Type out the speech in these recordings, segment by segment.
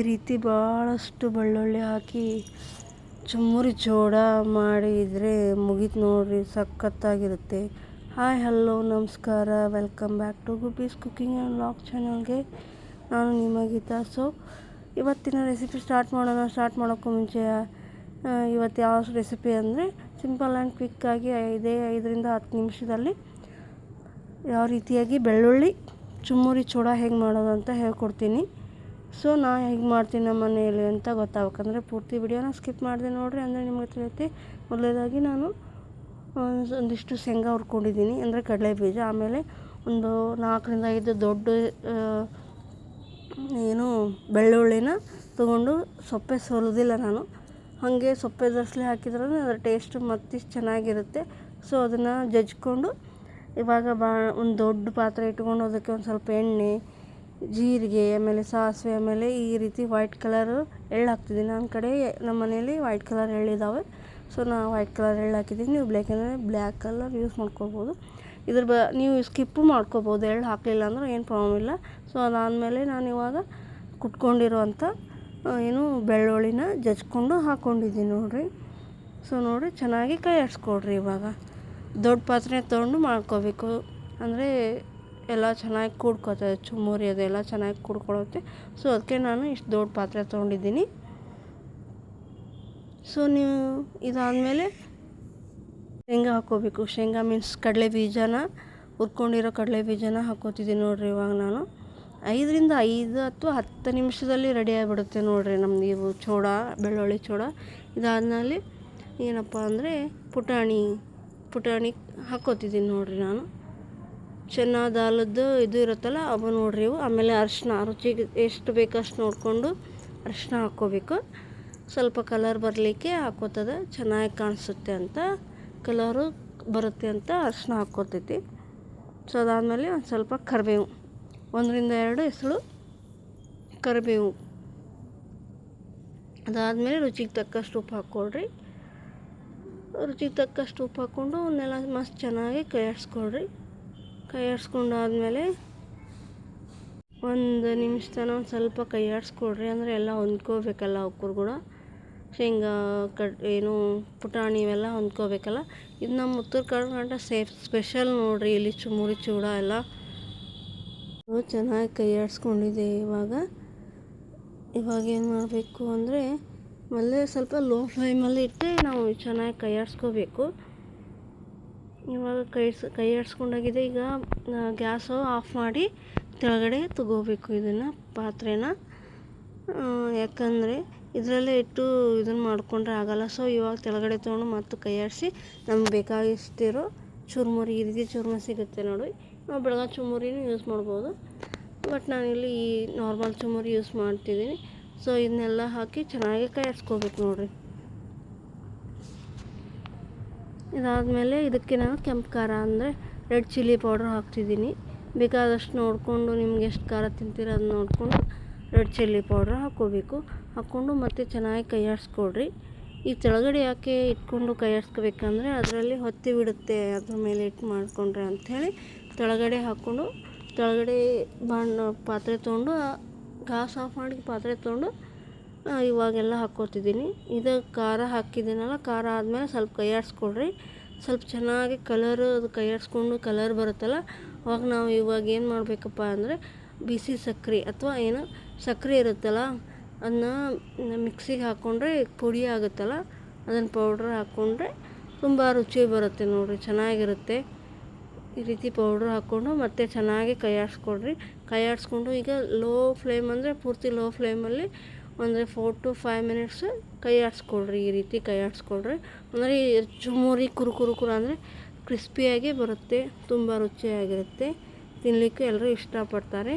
ಭಾಳಷ್ಟು ಬೆಳ್ಳುಳ್ಳಿ ಹಾಕಿ ಚುಮ್ಮುರಿ ಚೋಡ ಮಾಡಿದರೆ ಮುಗೀತು ನೋಡಿರಿ, ಸಖತ್ತಾಗಿರುತ್ತೆ. ಹಾಯ್, ಹಲೋ, ನಮಸ್ಕಾರ. Welcome back to Gubbi's cooking and lock ಚಾನಲ್ಗೆ ನಾನು ನಿಮ್ಮ ಗೀತಾ. ಸೊ ಇವತ್ತಿನ ರೆಸಿಪಿ ಸ್ಟಾರ್ಟ್ ಮಾಡೋಣ. ಸ್ಟಾರ್ಟ್ ಮಾಡೋಕ್ಕೂ ಮುಂಚೆ ಇವತ್ತು ಯಾವ ರೆಸಿಪಿ ಅಂದರೆ ಸಿಂಪಲ್ ಆ್ಯಂಡ್ ಕ್ವಿಕ್ಕಾಗಿ ಐದೇ ಐದರಿಂದ ಹತ್ತು ನಿಮಿಷದಲ್ಲಿ ಯಾವ ರೀತಿಯಾಗಿ ಬೆಳ್ಳುಳ್ಳಿ, ಚುಮ್ಮುರಿ ಚೂಡ ಹೇಗೆ ಮಾಡೋದು ಅಂತ ಹೇಳ್ಕೊಡ್ತೀನಿ. ಸೊ, ನಾ ಹೆಂಗೆ ಮಾಡ್ತೀನಿ ನಮ್ಮ ಮನೆಯಲ್ಲಿ ಅಂತ ಗೊತ್ತಾಗಬೇಕಂದ್ರೆ ಪೂರ್ತಿ ವಿಡಿಯೋನ ಸ್ಕಿಪ್ ಮಾಡಿದೆ ನೋಡಿರಿ, ಅಂದರೆ ನಿಮಗೆ ತಿಳಿಯುತ್ತೆ. ಮೊದಲನೇದಾಗಿ ನಾನು ಒಂದಿಷ್ಟು ಶೇಂಗಾ ಹುರ್ಕೊಂಡಿದ್ದೀನಿ, ಅಂದರೆ ಕಡಲೆ ಬೀಜ. ಆಮೇಲೆ ಒಂದು ನಾಲ್ಕರಿಂದ ಐದು ದೊಡ್ಡ ಏನು ಬೆಳ್ಳುಳ್ಳಿನ ತೊಗೊಂಡು ಸೊಪ್ಪೆ ಸೋಲೋದಿಲ್ಲ ನಾನು. ಹಾಗೆ ಸೊಪ್ಪೆ ದರ್ಸ್ಲಿ ಹಾಕಿದ್ರೆ ಅದರ ಟೇಸ್ಟ್ ಮತ್ತಿಷ್ಟು ಚೆನ್ನಾಗಿರುತ್ತೆ. ಸೊ, ಅದನ್ನು ಜಜ್ಕೊಂಡು ಇವಾಗ ಬಾ, ಒಂದು ದೊಡ್ಡ ಪಾತ್ರೆ ಇಟ್ಕೊಂಡು ಅದಕ್ಕೆ ಒಂದು ಸ್ವಲ್ಪ ಎಣ್ಣೆ ಜೀರಿಗೆ, ಆಮೇಲೆ ಸಾಸಿವೆ, ಆಮೇಲೆ ಈ ರೀತಿ ವೈಟ್ ಕಲರು ಎಳ್ಳು ಹಾಕ್ತಿದ್ದೀನಿ. ನನ್ನ ಕಡೆ ನಮ್ಮ ಮನೇಲಿ ವೈಟ್ ಕಲರ್ ಎಳ್ಳಿದ್ದಾವೆ ಸೊ ನಾ ವೈಟ್ ಕಲರ್ ಎಳ್ಳು ಹಾಕಿದ್ದೀನಿ. ನೀವು ಬ್ಲ್ಯಾಕ್ ಅಂದರೆ ಬ್ಲ್ಯಾಕ್ ಕಲರ್ ಯೂಸ್ ಮಾಡ್ಕೋಬೋದು. ಇದ್ರ ಬ, ನೀವು ಸ್ಕಿಪ್ಪು ಮಾಡ್ಕೋಬೋದು. ಎಳ್ಳು ಹಾಕಲಿಲ್ಲ ಅಂದ್ರೆ ಏನು ಪ್ರಾಬ್ಲಮ್ ಇಲ್ಲ. ಸೊ ಅದಾದಮೇಲೆ ನಾನು ಇವಾಗ ಕುಟ್ಕೊಂಡಿರುವಂಥ ಏನು ಬೆಳ್ಳುಳ್ಳಿನ ಜಜ್ಕೊಂಡು ಹಾಕ್ಕೊಂಡಿದ್ದೀನಿ ನೋಡಿರಿ. ಸೊ ನೋಡಿರಿ ಚೆನ್ನಾಗಿ ಕೈ ಆಡಿಸ್ಕೊಡ್ರಿ ಇವಾಗ. ದೊಡ್ಡ ಪಾತ್ರೆ ತೊಗೊಂಡು ಮಾಡ್ಕೋಬೇಕು. ಅಂದರೆ ಎಲ್ಲ ಚೆನ್ನಾಗಿ ಕೂಡ್ಕೊತದೆ ಚುಮ್ಮುರಿ ಅದೆಲ್ಲ ಚೆನ್ನಾಗಿ ಕೂಡ್ಕೊಳ್ಳುತ್ತೆ ಸೊ ಅದಕ್ಕೆ ನಾನು ಇಷ್ಟು ದೊಡ್ಡ ಪಾತ್ರೆ ತೊಗೊಂಡಿದ್ದೀನಿ. ಸೊ ನೀವು ಇದಾದಮೇಲೆ ಶೇಂಗಾ ಹಾಕ್ಕೋಬೇಕು. ಶೇಂಗಾ ಮೀನ್ಸ್ ಕಡಲೆ ಬೀಜನ, ಹುರ್ಕೊಂಡಿರೋ ಕಡಲೆ ಬೀಜನ ಹಾಕೋತಿದ್ದೀನಿ ನೋಡಿರಿ ಇವಾಗ ನಾನು. ಐದರಿಂದ ಐದು ಅಥವಾ ಹತ್ತು ನಿಮಿಷದಲ್ಲಿ ರೆಡಿ ಆಗಿಬಿಡುತ್ತೆ ನೋಡಿರಿ ನಮ್ದು ಇವು ಚೋಡ, ಬೆಳ್ಳುಳ್ಳಿ ಚೋಡ. ಇದಾದ್ಮೇಲೆ ಏನಪ್ಪ ಅಂದರೆ ಪುಟಾಣಿ ಪುಟಾಣಿ ಹಾಕೋತಿದ್ದೀನಿ ನೋಡಿರಿ ನಾನು. ಚೆನ್ನ ದಾಲದ್ದು ಇದು ಇರುತ್ತಲ್ಲ, ಅವು ನೋಡ್ರಿ ಇವು. ಆಮೇಲೆ ಅರಿಶಿನ, ರುಚಿಗೆ ಎಷ್ಟು ಬೇಕು ಅಷ್ಟು ನೋಡಿಕೊಂಡು ಅರಿಶಿನ ಹಾಕ್ಕೋಬೇಕು. ಸ್ವಲ್ಪ ಕಲರ್ ಬರಲಿಕ್ಕೆ ಹಾಕೋತದ ಚೆನ್ನಾಗಿ ಕಾಣಿಸುತ್ತೆ ಅಂತ ಕಲರು ಬರುತ್ತೆ ಅಂತ ಅರಿಶಿನ ಹಾಕ್ಕೋತೈತಿ. ಸೊ ಅದಾದಮೇಲೆ ಒಂದು ಸ್ವಲ್ಪ ಕರಿಬೇವು, ಒಂದರಿಂದ ಎರಡು ಹೆಸಳು ಕರಿಬೇವು. ಅದಾದಮೇಲೆ ರುಚಿಗೆ ತಕ್ಕಷ್ಟು ಉಪ್ಪು ಹಾಕ್ಕೊಳ್ರಿ. ರುಚಿಗೆ ತಕ್ಕಷ್ಟು ಉಪ್ಪು ಹಾಕ್ಕೊಂಡು ಅವನ್ನೆಲ್ಲ ಮಸ್ತ್ ಚೆನ್ನಾಗಿ ಕೈ ಆಡಿಸ್ಕೊಳ್ರಿ ಕೈ ಆಡಿಸ್ಕೊಂಡಾದ್ಮೇಲೆ ಒಂದು ನಿಮಿಷ ತನ ಒಂದು ಸ್ವಲ್ಪ ಕೈ ಆಡಿಸ್ಕೊಡ್ರಿ ಅಂದರೆ ಎಲ್ಲ ಹೊಂದ್ಕೋಬೇಕಲ್ಲ ಅವಕ್ಕೂ ಕೂಡ. ಶೇಂಗಾ ಕಟ್ ಏನು ಪುಟಾಣಿ ಇವೆಲ್ಲ ಹೊಂದ್ಕೋಬೇಕಲ್ಲ. ಇದು ನಮ್ಮ ಉತ್ತರ ಕರ್ನಾಟಕ ಸೇಫ್ ಸ್ಪೆಷಲ್ ನೋಡ್ರಿ ಇಲ್ಲಿ ಚುಮುರಿ ಚೂಡ ಎಲ್ಲ. ಚೆನ್ನಾಗಿ ಕೈ ಆಡಿಸ್ಕೊಂಡಿದೆ ಇವಾಗ. ಇವಾಗ ಏನು ಮಾಡಬೇಕು ಅಂದರೆ ಮೊದಲೇ ಸ್ವಲ್ಪ ಲೋ ಫ್ಲೇಮಲ್ಲಿ ಇಟ್ಟು ನಾವು ಚೆನ್ನಾಗಿ ಕೈ ಆಡಿಸ್ಕೋಬೇಕು. ಇವಾಗ ಕೈ ಕೈ ಆಡಿಸ್ಕೊಂಡಾಗಿದೆ ಈಗ ಗ್ಯಾಸು ಆಫ್ ಮಾಡಿ ಕೆಳಗಡೆ ತಗೋಬೇಕು ಇದನ್ನು, ಪಾತ್ರೆನ. ಯಾಕಂದರೆ ಇದರಲ್ಲೇ ಇಟ್ಟು ಇದನ್ನು ಮಾಡಿಕೊಂಡ್ರೆ ಆಗೋಲ್ಲ. ಸೊ ಇವಾಗ ತೆಳಗಡೆ ತೊಗೊಂಡು ಮತ್ತು ಕೈ ಆಡಿಸಿ ನಮ್ಗೆ ಬೇಕಾಗಿಷ್ಟಿರೋ ಚುರುಮುರಿ ಈ ರೀತಿ ಚುರುಮುರಿ ಸಿಗುತ್ತೆ ನೋಡಿ. ನಾವು ಬೆಳಗ್ಗೆ ಚುರುಮುರಿನೂ ಯೂಸ್ ಮಾಡ್ಬೋದು. ಬಟ್ ನಾನಿಲ್ಲಿ ಈ ನಾರ್ಮಲ್ ಚುರುಮುರಿ ಯೂಸ್ ಮಾಡ್ತಿದ್ದೀನಿ. ಸೊ ಇದನ್ನೆಲ್ಲ ಹಾಕಿ ಚೆನ್ನಾಗಿ ಕೈ ಆಡಿಸ್ಕೋಬೇಕು ನೋಡಿರಿ. ಇದಾದಮೇಲೆ ಇದಕ್ಕೆ ನಾನು ಕೆಂಪು ಖಾರ ಅಂದರೆ ರೆಡ್ ಚಿಲ್ಲಿ ಪೌಡ್ರ್ ಹಾಕ್ತಿದ್ದೀನಿ. ಬೇಕಾದಷ್ಟು ನೋಡಿಕೊಂಡು ನಿಮ್ಗೆ ಎಷ್ಟು ಖಾರ ತಿಂತೀರ ಅದನ್ನ ನೋಡಿಕೊಂಡು ರೆಡ್ ಚಿಲ್ಲಿ ಪೌಡ್ರ್ ಹಾಕ್ಕೋಬೇಕು. ಹಾಕ್ಕೊಂಡು ಮತ್ತೆ ಚೆನ್ನಾಗಿ ಕೈ ಈ ಕೆಳಗಡೆ ಯಾಕೆ ಇಟ್ಕೊಂಡು ಕೈ ಆಡಿಸ್ಕೋಬೇಕಂದ್ರೆ ಅದರಲ್ಲಿ ಹೊತ್ತಿ ಬಿಡುತ್ತೆ, ಅದ್ರ ಮೇಲೆ ಇಟ್ಟು ಮಾಡಿಕೊಂಡ್ರೆ ಅಂಥೇಳಿ ತೆಳಗಡೆ ಹಾಕ್ಕೊಂಡು ಕೆಳಗಡೆ ಬಾಣ ಪಾತ್ರೆ ತೊಗೊಂಡು ಗ್ಯಾಸ್ ಆಫ್ ಮಾಡಿ ಪಾತ್ರೆ ತೊಗೊಂಡು ಇವಾಗೆಲ್ಲ ಹಾಕ್ಕೋತಿದ್ದೀನಿ ಇದು ಖಾರ ಹಾಕಿದ್ದೀನಲ್ಲ, ಖಾರ ಆದಮೇಲೆ ಸ್ವಲ್ಪ ಕೈ ಆಡಿಸ್ಕೊಡ್ರಿ ಸ್ವಲ್ಪ ಚೆನ್ನಾಗಿ ಕಲರ್ ಅದು ಕೈ ಆಡಿಸ್ಕೊಂಡು ಕಲರ್ ಬರುತ್ತಲ್ಲ, ಅವಾಗ ನಾವು ಇವಾಗ ಏನು ಮಾಡಬೇಕಪ್ಪ ಅಂದರೆ ಬಿಸಿ ಸಕ್ಕರೆ ಅಥವಾ ಏನು ಸಕ್ಕರೆ ಇರುತ್ತಲ್ಲ ಅದನ್ನ ಮಿಕ್ಸಿಗೆ ಹಾಕ್ಕೊಂಡ್ರೆ ಪುಡಿ ಆಗುತ್ತಲ್ಲ, ಅದನ್ನು ಪೌಡ್ರ್ ಹಾಕ್ಕೊಂಡ್ರೆ ತುಂಬ ರುಚಿ ಬರುತ್ತೆ ನೋಡಿರಿ, ಚೆನ್ನಾಗಿರುತ್ತೆ. ಈ ರೀತಿ ಪೌಡ್ರ್ ಹಾಕ್ಕೊಂಡು ಮತ್ತೆ ಚೆನ್ನಾಗಿ ಕೈ ಆಡಿಸ್ಕೊಡ್ರಿ ಕೈ ಆಡಿಸ್ಕೊಂಡು ಈಗ ಲೋ ಫ್ಲೇಮ್ ಅಂದರೆ ಪೂರ್ತಿ ಲೋ ಫ್ಲೇಮಲ್ಲಿ ಅಂದರೆ ಫೋರ್ ಟು ಫೈವ್ ಮಿನಿಟ್ಸ್ ಕೈ ಆಡಿಸ್ಕೊಳ್ರಿ, ಈ ರೀತಿ ಕೈ ಆಡಿಸ್ಕೊಳ್ರಿ. ಅಂದರೆ ಚುಮೂರಿ ಕುರು ಕುರು ಕುರು ಅಂದರೆ ಕ್ರಿಸ್ಪಿಯಾಗಿ ಬರುತ್ತೆ, ತುಂಬ ರುಚಿಯಾಗಿರುತ್ತೆ. ತಿನ್ನಲಿಕ್ಕೆ ಎಲ್ಲರೂ ಇಷ್ಟಪಡ್ತಾರೆ.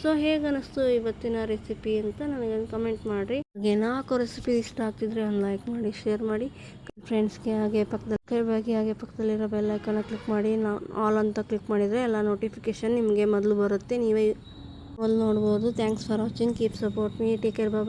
ಸೊ ಹೇಗೆ ಅನ್ನಿಸ್ತು ಇವತ್ತಿನ ರೆಸಿಪಿ ಅಂತ ನನಗೆ ಕಮೆಂಟ್ ಮಾಡಿರಿ. ಏನಾಕೋ ರೆಸಿಪಿ ಇಷ್ಟ ಆಗ್ತಿದ್ರೆ ಒಂದು ಲೈಕ್ ಮಾಡಿ, ಶೇರ್ ಮಾಡಿ. ಫ್ರೆಂಡ್ಸ್ಗೆ ಹಾಗೆ ಪಕ್ಕದಲ್ಲಿ ಕೈಬಾಗಿ ಹಾಗೆ ಪಕ್ಕದಲ್ಲಿರೋ ಬೆಲ್ ಐಕನ ಕ್ಲಿಕ್ ಮಾಡಿ. ನಾವು ಆಲ್ ಅಂತ ಕ್ಲಿಕ್ ಮಾಡಿದರೆ ಎಲ್ಲ ನೋಟಿಫಿಕೇಷನ್ ನಿಮಗೆ ಮೊದಲು ಬರುತ್ತೆ. ನೀವೇ ಅಲ್ಲಿ ನೋಡ್ಬೋದು. Thanks for watching. Keep support me. Take care. Baba